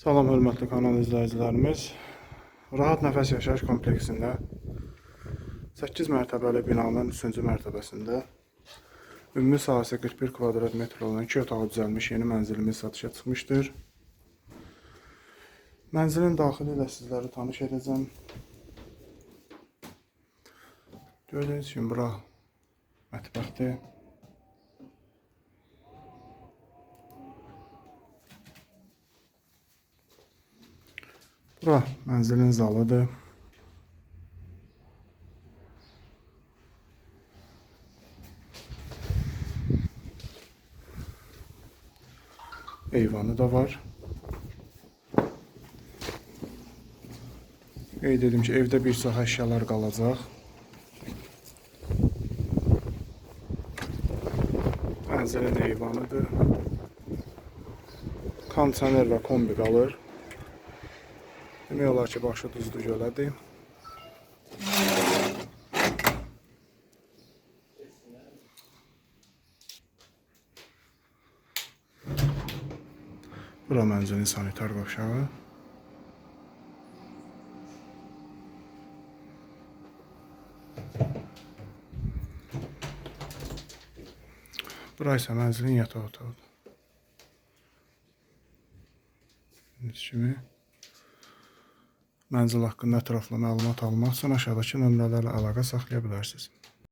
Salam hörmətli kanal izləyicilərimiz. Rahat Nəfəs Yaşayış kompleksində 8 mərtəbəli binanın 3-cü mərtəbəsində ümumi sahəsi 41 kvadrat metr olan 2 otağı düzəlmiş yeni mənzilimiz satışa çıxmışdır. Mənzilin daxili ilə sizləri tanış edəcəm. Gördüyünüz kimi bura mətbəxdir. Bura mənzilin zalıdır. Eyvanı da var. Qeyd edim ki, evdə bir sıx əşyalar qalacaq. Mənzilin eyvanıdır. Kondisioner və kombi qalır. Demək olar ki, başı duzlu gölədir. Bura mənzilin sanitar qovşağı. Bura isə mənzilin yataq otağıdır. Gördüyünüz kimi mənzil haqqında ətraflı məlumat almaq üçün aşağıdakı nömrələrlə əlaqə saxlaya bilərsiniz.